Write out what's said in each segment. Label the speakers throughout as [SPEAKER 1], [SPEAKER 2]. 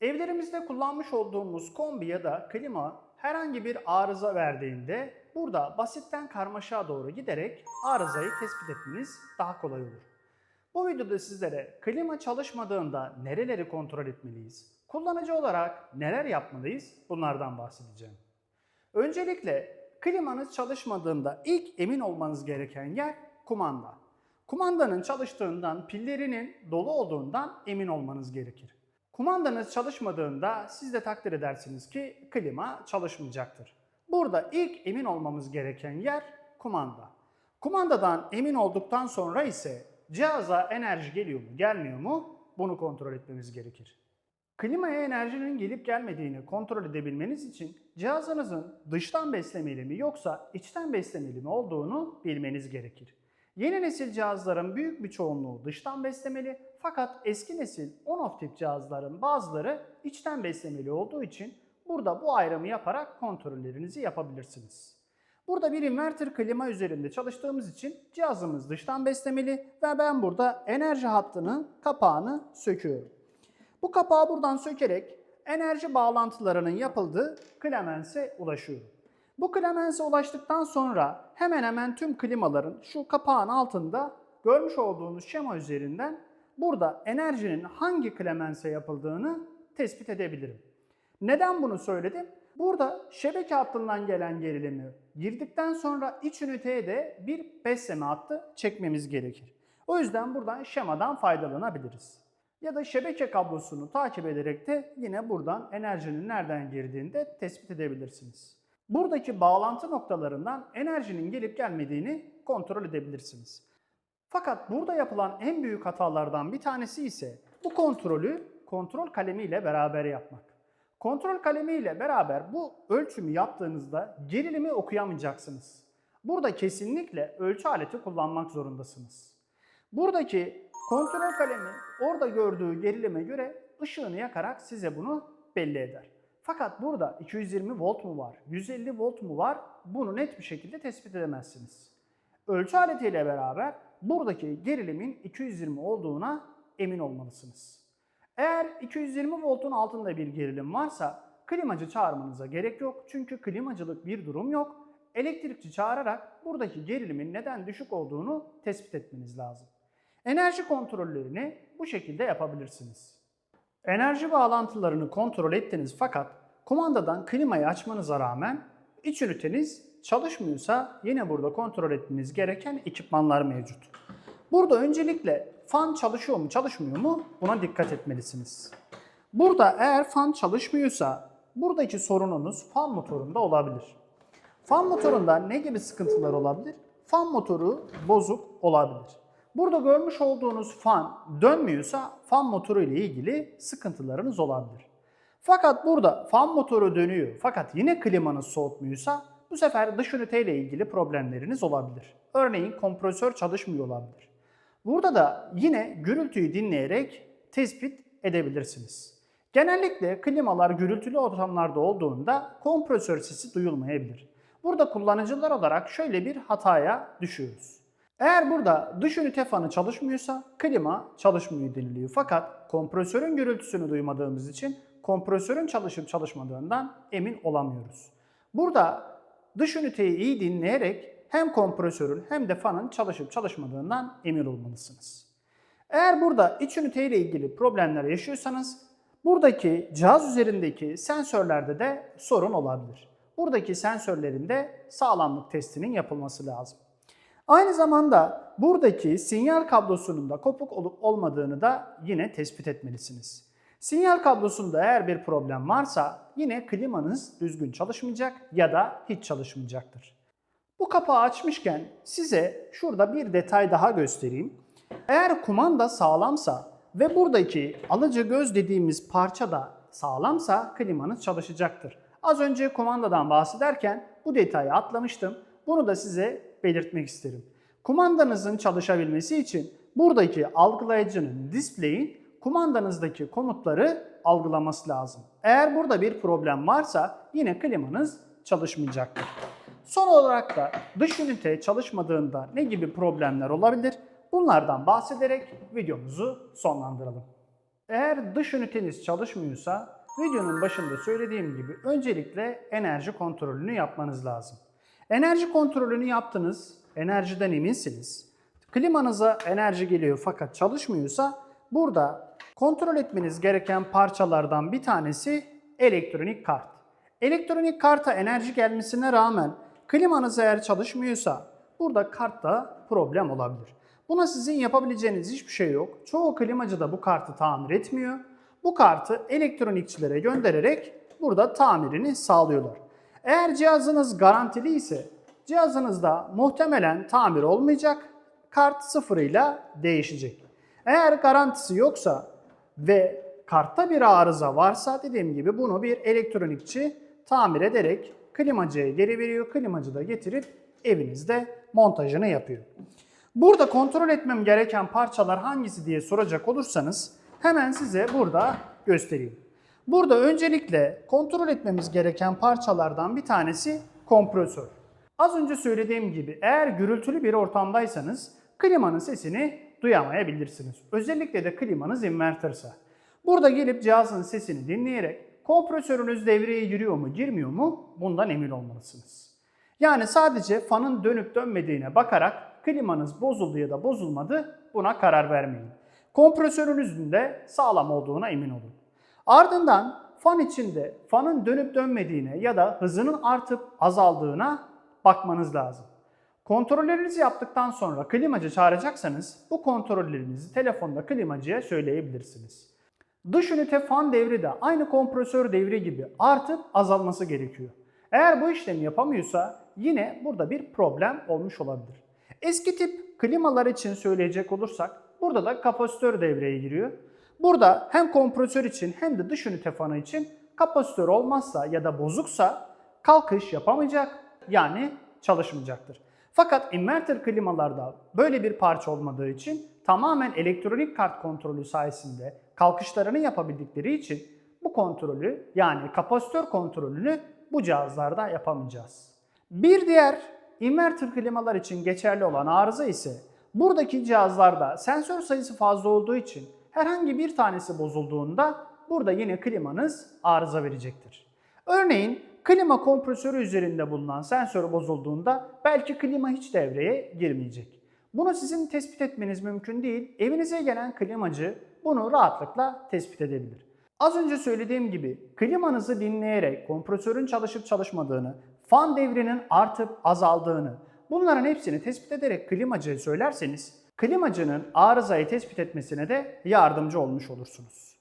[SPEAKER 1] Evlerimizde kullanmış olduğumuz kombi ya da klima herhangi bir arıza verdiğinde burada basitten karmaşa doğru giderek arızayı tespit etmeniz daha kolay olur. Bu videoda sizlere klima çalışmadığında nereleri kontrol etmeliyiz? Kullanıcı olarak neler yapmalıyız? Bunlardan bahsedeceğim. Öncelikle klimanız çalışmadığında ilk emin olmanız gereken yer kumanda. Kumandanın çalıştığından, pillerinin dolu olduğundan emin olmanız gerekir. Kumandanız çalışmadığında siz de takdir edersiniz ki klima çalışmayacaktır. Burada ilk emin olmamız gereken yer kumanda. Kumandadan emin olduktan sonra ise cihaza enerji geliyor mu, gelmiyor mu bunu kontrol etmemiz gerekir. Klimaya enerjinin gelip gelmediğini kontrol edebilmeniz için cihazınızın dıştan beslemeli mi yoksa içten beslemeli mi olduğunu bilmeniz gerekir. Yeni nesil cihazların büyük bir çoğunluğu dıştan beslemeli fakat eski nesil on-off tip cihazların bazıları içten beslemeli olduğu için burada bu ayrımı yaparak kontrollerinizi yapabilirsiniz. Burada bir inverter klima üzerinde çalıştığımız için cihazımız dıştan beslemeli ve ben burada enerji hattının kapağını söküyorum. Bu kapağı buradan sökerek enerji bağlantılarının yapıldığı Clemens'e ulaşıyorum. Bu Clemens'e ulaştıktan sonra hemen hemen tüm klimaların şu kapağın altında görmüş olduğunuz şema üzerinden burada enerjinin hangi Clemens'e yapıldığını tespit edebilirim. Neden bunu söyledim? Burada şebeke hattından gelen gerilimi girdikten sonra iç üniteye de bir besleme hattı çekmemiz gerekir. O yüzden buradan şemadan faydalanabiliriz. Ya da şebeke kablosunu takip ederek de yine buradan enerjinin nereden girdiğini de tespit edebilirsiniz. Buradaki bağlantı noktalarından enerjinin gelip gelmediğini kontrol edebilirsiniz. Fakat burada yapılan en büyük hatalardan bir tanesi ise bu kontrolü kontrol kalemiyle beraber yapmak. Kontrol kalemiyle beraber bu ölçümü yaptığınızda gerilimi okuyamayacaksınız. Burada kesinlikle ölçü aleti kullanmak zorundasınız. Buradaki kontrol kalemi orada gördüğü gerilime göre ışığını yakarak size bunu belli eder. Fakat burada 220 volt mu var, 150 volt mu var bunu net bir şekilde tespit edemezsiniz. Ölçü aletiyle beraber buradaki gerilimin 220 olduğuna emin olmalısınız. Eğer 220 voltun altında bir gerilim varsa klimacı çağırmanıza gerek yok. Çünkü klimacılık bir durum yok. Elektrikçi çağırarak buradaki gerilimin neden düşük olduğunu tespit etmeniz lazım. Enerji kontrollerini bu şekilde yapabilirsiniz. Enerji bağlantılarını kontrol ettiniz fakat kumandadan klimayı açmanıza rağmen iç üniteniz çalışmıyorsa yine burada kontrol etmeniz gereken ekipmanlar mevcut. Burada öncelikle fan çalışıyor mu çalışmıyor mu buna dikkat etmelisiniz. Burada eğer fan çalışmıyorsa buradaki sorununuz fan motorunda olabilir. Fan motorunda ne gibi sıkıntılar olabilir? Fan motoru bozuk olabilir. Burada görmüş olduğunuz fan dönmüyorsa fan motoru ile ilgili sıkıntılarınız olabilir. Fakat burada fan motoru dönüyor fakat yine klimanız soğutmuyorsa bu sefer dış ünite ile ilgili problemleriniz olabilir. Örneğin kompresör çalışmıyor olabilir. Burada da yine gürültüyü dinleyerek tespit edebilirsiniz. Genellikle klimalar gürültülü ortamlarda olduğunda kompresör sesi duyulmayabilir. Burada kullanıcılar olarak şöyle bir hataya düşüyoruz. Eğer burada dış ünite fanı çalışmıyorsa klima çalışmıyor deniliyor. Fakat kompresörün gürültüsünü duymadığımız için kompresörün çalışıp çalışmadığından emin olamıyoruz. Burada dış üniteyi iyi dinleyerek hem kompresörün hem de fanın çalışıp çalışmadığından emin olmalısınız. Eğer burada iç ünite ile ilgili problemler yaşıyorsanız buradaki cihaz üzerindeki sensörlerde de sorun olabilir. Buradaki sensörlerin de sağlamlık testinin yapılması lazım. Aynı zamanda buradaki sinyal kablosunun da kopuk olup olmadığını da yine tespit etmelisiniz. Sinyal kablosunda eğer bir problem varsa yine klimanız düzgün çalışmayacak ya da hiç çalışmayacaktır. Bu kapağı açmışken size şurada bir detay daha göstereyim. Eğer kumanda sağlamsa ve buradaki alıcı göz dediğimiz parça da sağlamsa klimanız çalışacaktır. Az önce kumandadan bahsederken bu detayı atlamıştım. Bunu da size belirtmek isterim. Kumandanızın çalışabilmesi için buradaki algılayıcının display'in kumandanızdaki komutları algılaması lazım. Eğer burada bir problem varsa yine klimanız çalışmayacaktır. Son olarak da dış ünite çalışmadığında ne gibi problemler olabilir? Bunlardan bahsederek videomuzu sonlandıralım. Eğer dış üniteniz çalışmıyorsa videonun başında söylediğim gibi öncelikle enerji kontrolünü yapmanız lazım. Enerji kontrolünü yaptınız, enerjiden eminsiniz. Klimanıza enerji geliyor fakat çalışmıyorsa burada kontrol etmeniz gereken parçalardan bir tanesi elektronik kart. Elektronik karta enerji gelmesine rağmen klimanız eğer çalışmıyorsa burada kartta problem olabilir. Buna sizin yapabileceğiniz hiçbir şey yok. Çoğu klimacı da bu kartı tamir etmiyor. Bu kartı elektronikçilere göndererek burada tamirini sağlıyorlar. Eğer cihazınız garantili ise cihazınızda muhtemelen tamir olmayacak. Kart sıfırıyla değişecek. Eğer garantisi yoksa ve kartta bir arıza varsa dediğim gibi bunu bir elektronikçi tamir ederek klimacıya geri veriyor. Klimacı da getirip evinizde montajını yapıyor. Burada kontrol etmem gereken parçalar hangisi diye soracak olursanız hemen size burada göstereyim. Burada öncelikle kontrol etmemiz gereken parçalardan bir tanesi kompresör. Az önce söylediğim gibi eğer gürültülü bir ortamdaysanız klimanın sesini duyamayabilirsiniz. Özellikle de klimanız inverterse. Burada gelip cihazın sesini dinleyerek kompresörünüz devreye giriyor mu girmiyor mu bundan emin olmalısınız. Yani sadece fanın dönüp dönmediğine bakarak klimanız bozuldu ya da bozulmadı buna karar vermeyin. Kompresörünüzün de sağlam olduğuna emin olun. Ardından fan içinde fanın dönüp dönmediğine ya da hızının artıp azaldığına bakmanız lazım. Kontrollerinizi yaptıktan sonra klimacı çağıracaksanız bu kontrollerinizi telefonda klimacıya söyleyebilirsiniz. Dış ünite fan devri de aynı kompresör devri gibi artıp azalması gerekiyor. Eğer bu işlemi yapamıyorsa yine burada bir problem olmuş olabilir. Eski tip klimalar için söyleyecek olursak burada da kapasitör devreye giriyor. Burada hem kompresör için hem de dış ünite fanı için kapasitör olmazsa ya da bozuksa kalkış yapamayacak yani çalışmayacaktır. Fakat inverter klimalarda böyle bir parça olmadığı için tamamen elektronik kart kontrolü sayesinde kalkışlarını yapabildikleri için bu kontrolü yani kapasitör kontrolünü bu cihazlarda yapamayacağız. Bir diğer inverter klimalar için geçerli olan arıza ise buradaki cihazlarda sensör sayısı fazla olduğu için herhangi bir tanesi bozulduğunda burada yine klimanız arıza verecektir. Örneğin klima kompresörü üzerinde bulunan sensör bozulduğunda belki klima hiç devreye girmeyecek. Bunu sizin tespit etmeniz mümkün değil. Evinize gelen klimacı bunu rahatlıkla tespit edebilir. Az önce söylediğim gibi klimanızı dinleyerek kompresörün çalışıp çalışmadığını, fan devrinin artıp azaldığını bunların hepsini tespit ederek klimacıya söylerseniz klimacının arızayı tespit etmesine de yardımcı olmuş olursunuz.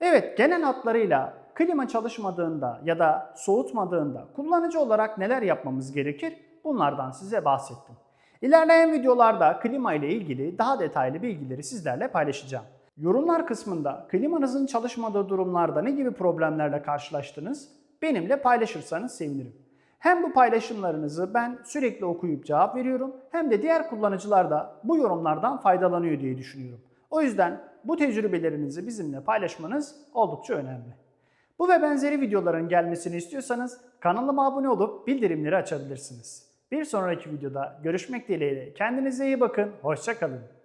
[SPEAKER 1] Evet genel hatlarıyla klima çalışmadığında ya da soğutmadığında kullanıcı olarak neler yapmamız gerekir bunlardan size bahsettim. İlerleyen videolarda klima ile ilgili daha detaylı bilgileri sizlerle paylaşacağım. Yorumlar kısmında klimanızın çalışmadığı durumlarda ne gibi problemlerle karşılaştınız benimle paylaşırsanız sevinirim. Hem bu paylaşımlarınızı ben sürekli okuyup cevap veriyorum hem de diğer kullanıcılar da bu yorumlardan faydalanıyor diye düşünüyorum. O yüzden bu tecrübelerinizi bizimle paylaşmanız oldukça önemli. Bu ve benzeri videoların gelmesini istiyorsanız kanalıma abone olup bildirimleri açabilirsiniz. Bir sonraki videoda görüşmek dileğiyle kendinize iyi bakın, hoşçakalın.